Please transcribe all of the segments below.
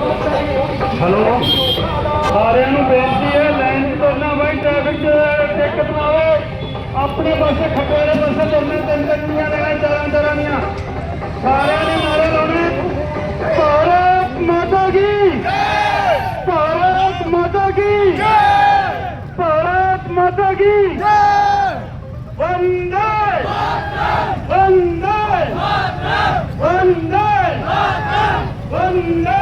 Hello. ਸਾਰਿਆਂ ਨੂੰ ਬੇਨਤੀ ਹੈ, ਲਾਈਨ 'ਚ ਤੁਰਨਾ ਬਾਈ ਟ੍ਰੈਫਿਕ 'ਚ ਦਿੱਕਤ ਨਾ ਆਵੇ ਆਪਣੇ ਪਾਸੇ ਖੱਬੇ ਵਾਲੇ ਪਾਸੇ ਤੁਰਨਾ ਤਿੰਨ ਤਿੰਨ ਦੀਆਂ ਲੈਣਾ ਚਾਰਾਂ ਚਾਰਾਂ ਦੀਆਂ। ਸਾਰਿਆਂ ਨੇ ਨਾਰੇ ਲਾਉਣੇ। ਭਾਰਤ ਮਾਤਾ ਕੀ? ਭਾਰਤ ਮਾਤਾ ਕੀ? ਭਾਰਤ ਮਾਤਾ ਕੀ? ਵੰਦੇ। ਵੰਦੇ। ਵੰਦੇ। ਵੰਦੇ।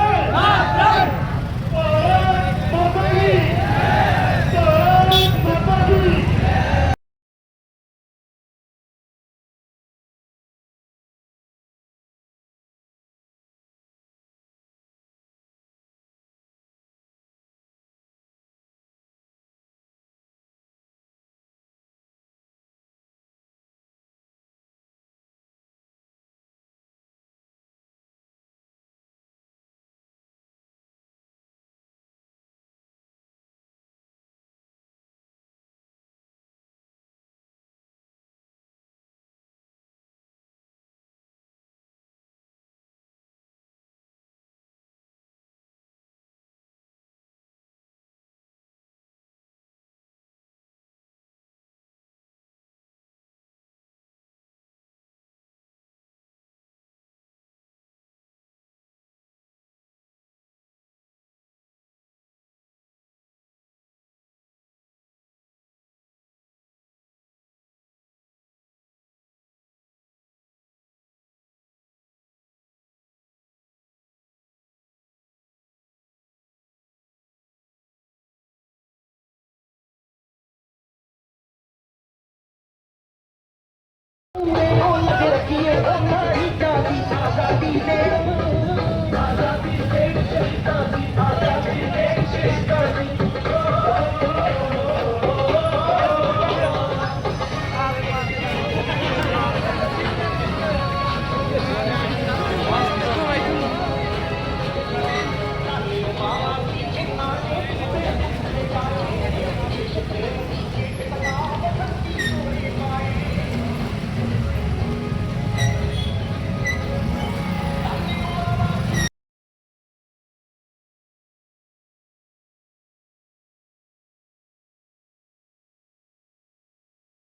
ਰੱਖੀਏ। ਉਹ ਮਾਰੀ ਕਾਦੀ ਆਜ਼ਾਦੀ ਦੇ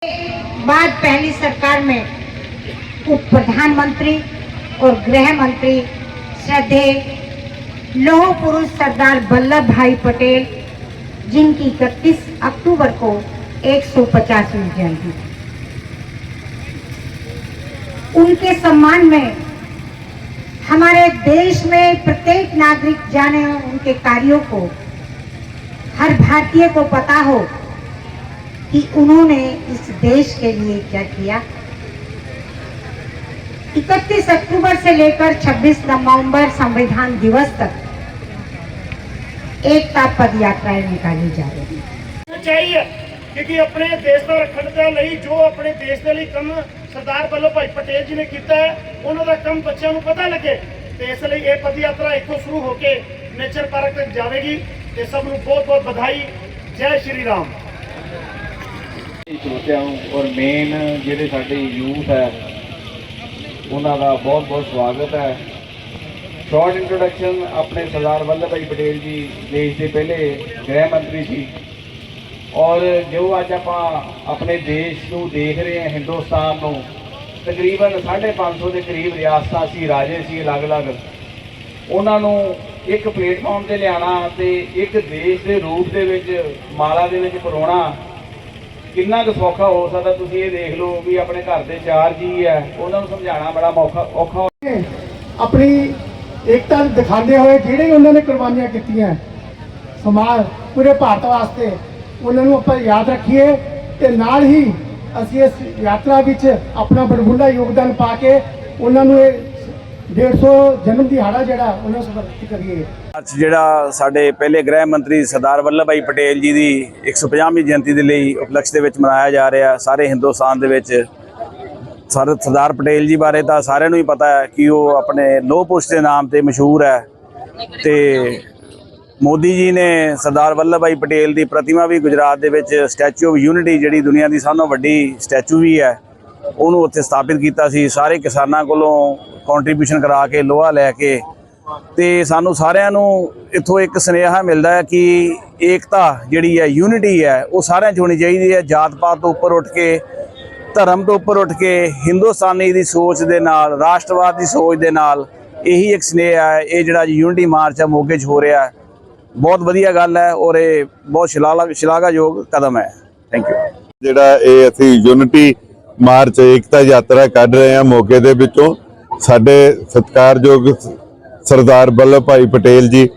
बाद पहली सरकार में उप प्रधानमंत्री और गृह मंत्री श्रद्धे लोह पुरुष सरदार वल्लभ भाई पटेल जिनकी 31 अक्टूबर को 150वीं जयंती थी। उनके सम्मान में हमारे देश में प्रत्येक नागरिक जाने उनके कार्यों को, हर भारतीय को पता हो कि उन्होंने इस देश के लिए क्या किया 31 अक्टूबर से लेकर 26 नवंबर संविधान दिवस तक एकता पद यात्राएं निकाली जा रही हैं ਚਾਹੀਏ ਕਿਉਂਕਿ ਆਪਣੇ ਦੇਸ਼ ਦਾ ਰੱਖਣ ਦੇ ਲਈ ਜੋ ਆਪਣੇ ਦੇਸ਼ ਦੇ ਲਈ ਕੰਮ ਸਰਦਾਰ ਵੱਲੋਂ ਭਾਈ ਪਟੇਲ ਜੀ ਨੇ ਕੀਤਾ ਹੈ ਉਹਨਾਂ ਦਾ ਕੰਮ ਬੱਚਿਆਂ ਨੂੰ ਪਤਾ ਲੱਗੇ ਤੇ ਇਸ ਲਈ ਇਹ ਪਦ ਯਾਤਰਾ ਇੱਥੋਂ ਸ਼ੁਰੂ ਹੋ ਕੇ ਨੇਚਰ ਪਾਰਕ ਤੱਕ ਜਾਵੇਗੀ ਤੇ ਸਭ ਨੂੰ ਬਹੁਤ ਬਹੁਤ ਵਧਾਈ ਜੈ ਸ਼੍ਰੀ ਰਾਮ ਸਰੋਤਿਆਂ ਨੂੰ, ਔਰ ਮੇਨ ਜਿਹੜੇ ਸਾਡੇ ਯੂਥ ਹੈ, ਉਹਨਾਂ ਦਾ ਬਹੁਤ ਬਹੁਤ ਸਵਾਗਤ ਹੈ। ਸ਼ਾਰਟ ਇੰਟਰੋਡਕਸ਼ਨ ਆਪਣੇ ਸਰਦਾਰ ਵੱਲਭ ਭਾਈ ਪਟੇਲ ਜੀ, ਦੇਸ਼ ਦੇ ਪਹਿਲੇ ਗ੍ਰਹਿ ਮੰਤਰੀ ਸੀ। ਔਰ ਜੋ ਅੱਜ ਆਪਾਂ ਆਪਣੇ ਦੇਸ਼ ਨੂੰ ਦੇਖ ਰਹੇ ਹਾਂ, ਹਿੰਦੁਸਤਾਨ ਨੂੰ, ਤਕਰੀਬਨ 550 ਦੇ ਕਰੀਬ ਰਿਆਸਤਾਂ ਸੀ, ਰਾਜੇ ਸੀ, ਅਲੱਗ-ਅਲੱਗ। ਉਹਨਾਂ ਨੂੰ ਇੱਕ ਪਲੇਟਫਾਰਮ ਤੇ ਲਿਆਣਾ ਤੇ ਇੱਕ ਦੇਸ਼ ਦੇ ਰੂਪ ਦੇ ਵਿੱਚ, ਮਾਲਾ ਦੇ ਵਿੱਚ ਪਰੋਣਾ ਕਿੰਨਾ ਕੁ ਸੌਖਾ ਹੋ ਸਕਦਾ ਤੁਸੀਂ ਇਹ ਦੇਖ ਲਓ ਵੀ ਆਪਣੇ ਘਰ ਦੇ ਚਾਰ ਜੀ ਹੈ, ਉਹਨਾਂ ਨੂੰ ਸਮਝਾਉਣਾ ਬੜਾ ਔਖਾ ਔਖਾ ਆਪਣੀ ਏਕਤਾ ਦਿਖਾਉਂਦੇ ਹੋਏ ਜਿਹੜੇ ਉਹਨਾਂ ਨੇ ਕੁਰਬਾਨੀਆਂ ਕੀਤੀਆਂ, ਸਮਾਜ ਪੂਰੇ ਭਾਰਤ ਵਾਸਤੇ, ਉਹਨਾਂ ਨੂੰ ਆਪਾਂ ਯਾਦ ਰੱਖੀਏ ਤੇ ਨਾਲ ਹੀ ਅਸੀਂ ਇਸ ਯਾਤਰਾ ਵਿੱਚ ਆਪਣਾ ਬੜਬੁੱਲਾ ਯੋਗਦਾਨ ਪਾ ਕੇ ਉਹਨਾਂ ਨੂੰ ਇਹ 150 ਜਨਮ ਦਿਹਾੜਾ ਜਿਹੜਾ ਉਹਨਾਂ ਸਮਰਪਿਤ ਕਰੀਏ। ਅੱਜ ਜਿਹੜਾ ਸਾਡੇ ਪਹਿਲੇ ਗ੍ਰਹਿ ਮੰਤਰੀ ਸਰਦਾਰ ਵੱਲਭ ਭਾਈ ਪਟੇਲ ਜੀ ਦੀ 150ਵੀਂ ਜਯੰਤੀ ਦੇ ਲਈ ਉਪਲਕਸ਼ ਦੇ ਵਿੱਚ ਮਨਾਇਆ ਜਾ ਰਿਹਾ, ਸਾਰੇ ਹਿੰਦੁਸਤਾਨ ਦੇ ਵਿੱਚ। ਸਰ, ਸਰਦਾਰ ਪਟੇਲ ਜੀ ਬਾਰੇ ਤਾਂ ਸਾਰਿਆਂ ਨੂੰ ਹੀ ਪਤਾ ਹੈ ਕਿ ਉਹ ਆਪਣੇ ਲੋਹ ਪੁਰਸ਼ ਦੇ ਨਾਮ ਤੇ ਮਸ਼ਹੂਰ ਹੈ। ਤੇ ਮੋਦੀ ਜੀ ਨੇ ਸਰਦਾਰ ਵੱਲਭ ਭਾਈ ਪਟੇਲ ਦੀ ਪ੍ਰਤਿਮਾ ਵੀ ਗੁਜਰਾਤ ਦੇ ਵਿੱਚ ਸਟੈਚੂ ਆਫ ਯੂਨਿਟੀ ਜਿਹੜੀ ਦੁਨੀਆ ਦੀ ਸਭ ਤੋਂ ਵੱਡੀ ਸਟੈਚੂ ਵੀ ਹੈ। ਉਹਨੂੰ ਉੱਥੇ ਸਥਾਪਿਤ ਕੀਤਾ ਸੀ। ਸਾਰੇ ਕਿਸਾਨਾਂ ਕੋਲੋਂ ਕੰਟਰੀਬਿਊਸ਼ਨ ਕਰਾ ਕੇ, ਲੋਹਾ ਲੈ ਕੇ ਤੇ ਸਾਨੂੰ ਸਾਰਿਆਂ ਨੂੰ ਇੱਥੋਂ ਇੱਕ ਸੁਨੇਹਾ ਮਿਲਦਾ ਹੈ ਕਿ ਏਕਤਾ ਜਿਹੜੀ ਹੈ ਯੂਨਿਟੀ ਹੈ, ਉਹ ਸਾਰਿਆਂ 'ਚ ਹੋਣੀ ਚਾਹੀਦੀ ਹੈ। ਜਾਤ ਪਾਤ ਤੋਂ ਉੱਪਰ ਉੱਠ ਕੇ, ਧਰਮ ਤੋਂ ਉੱਪਰ ਉੱਠ ਕੇ, ਹਿੰਦੁਸਤਾਨੀ ਦੀ ਸੋਚ ਦੇ ਨਾਲ, ਰਾਸ਼ਟਰਵਾਦ ਦੀ ਸੋਚ ਦੇ ਨਾਲ ਇਹੀ ਇੱਕ ਸੁਨੇਹਾ ਹੈ। ਇਹ ਜਿਹੜਾ ਯੂਨਿਟੀ ਮਾਰਚ ਹੈ ਮੋਗੇ 'ਚ ਹੋ ਰਿਹਾ ਹੈ। ਬਹੁਤ ਵਧੀਆ ਗੱਲ ਹੈ ਔਰ ਇਹ ਬਹੁਤ ਸ਼ਲਾਘਾ ਸ਼ਲਾਘਾਯੋਗ ਕਦਮ ਹੈ। ਥੈਂਕ ਯੂ ਜਿਹੜਾ ਇਹ ਅਸੀਂ ਯੂਨਿਟੀ ਮਾਰਚ ਏਕਤਾ ਯਾਤਰਾ ਕੱਢ ਰਹੇ ਹਾਂ ਮੋਗੇ ਦੇ ਵਿੱਚੋਂ। ਸਾਡੇ ਸਤਿਕਾਰਯੋਗ ਸਰਦਾਰ ਵੱਲਭ ਭਾਈ ਪਟੇਲ ਜੀ,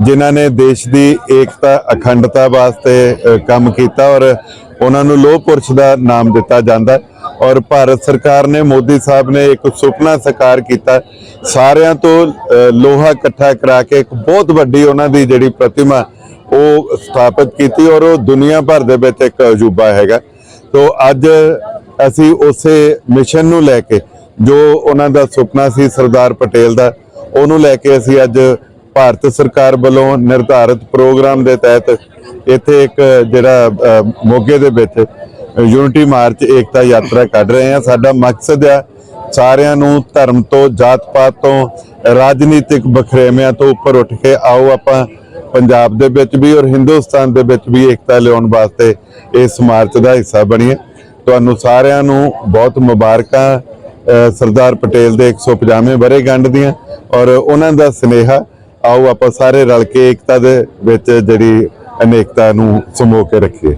ਜਿਨ੍ਹਾਂ ਨੇ ਦੇਸ਼ ਦੀ ਏਕਤਾ, ਅਖੰਡਤਾ ਵਾਸਤੇ ਕੰਮ ਕੀਤਾ ਔਰ ਉਹਨਾਂ ਨੂੰ ਲੋਹ ਪੁਰਸ਼ ਦਾ ਨਾਮ ਦਿੱਤਾ ਜਾਂਦਾ। ਔਰ ਭਾਰਤ ਸਰਕਾਰ ਨੇ, ਮੋਦੀ ਸਾਹਿਬ ਨੇ ਇੱਕ ਸੁਪਨਾ ਸਾਕਾਰ ਕੀਤਾ। ਸਾਰਿਆਂ ਤੋਂ ਲੋਹਾ ਇਕੱਠਾ ਕਰਾ ਕੇ ਇੱਕ ਬਹੁਤ ਵੱਡੀ ਉਹਨਾਂ ਦੀ ਜਿਹੜੀ ਪ੍ਰਤਿਮਾ ਉਹ ਸਥਾਪਿਤ ਕੀਤੀ ਔਰ ਉਹ ਦੁਨੀਆ ਭਰ ਦੇ ਵਿੱਚ ਇੱਕ ਅਜੂਬਾ ਹੈਗਾ। ਤੋਂ ਅੱਜ ਅਸੀਂ ਉਸੇ ਮਿਸ਼ਨ ਨੂੰ ਲੈ ਕੇ, ਜੋ ਉਹਨਾਂ ਦਾ ਸੁਪਨਾ ਸੀ ਸਰਦਾਰ ਪਟੇਲ ਦਾ, ਉਹਨੂੰ ਲੈ ਕੇ ਅਸੀਂ ਅੱਜ ਭਾਰਤ ਸਰਕਾਰ ਵੱਲੋਂ ਨਿਰਧਾਰਿਤ ਪ੍ਰੋਗਰਾਮ ਦੇ ਤਹਿਤ ਇੱਥੇ ਇੱਕ, ਜਿਹੜਾ ਮੋਗੇ ਦੇ ਵਿੱਚ ਯੂਨਿਟੀ ਮਾਰਚ ਏਕਤਾ ਯਾਤਰਾ ਕੱਢ ਰਹੇ ਹਾਂ। ਸਾਡਾ ਮਕਸਦ ਆ ਸਾਰਿਆਂ ਨੂੰ ਧਰਮ ਤੋਂ, ਜਾਤ ਪਾਤ ਤੋਂ, ਰਾਜਨੀਤਿਕ ਬਖਰੇਵਿਆਂ ਤੋਂ ਉੱਪਰ ਉੱਠ ਕੇ ਆਓ ਆਪਾਂ। ਪੰਜਾਬ ਦੇ ਵਿੱਚ ਵੀ ਔਰ ਹਿੰਦੁਸਤਾਨ ਦੇ ਵਿੱਚ ਵੀ ਏਕਤਾ ਲਿਆਉਣ ਵਾਸਤੇ ਇਸ ਮਾਰਚ ਦਾ ਹਿੱਸਾ ਬਣੀਏ। ਤੁਹਾਨੂੰ ਸਾਰਿਆਂ ਨੂੰ ਬਹੁਤ ਮੁਬਾਰਕਾਂ ਸਰਦਾਰ ਪਟੇਲ ਦੇ 150ਵੇਂ ਵਰ੍ਹੇਗੰਢ ਦੀਆਂ ਔਰ ਉਹਨਾਂ ਦਾ ਸਨੇਹਾ, ਆਓ ਆਪਾਂ ਸਾਰੇ ਰਲ ਕੇ ਏਕਤਾ ਦੇ ਵਿੱਚ ਜਿਹੜੀ ਅਨੇਕਤਾ ਨੂੰ ਸਮੋ ਕੇ ਰੱਖੀਏ।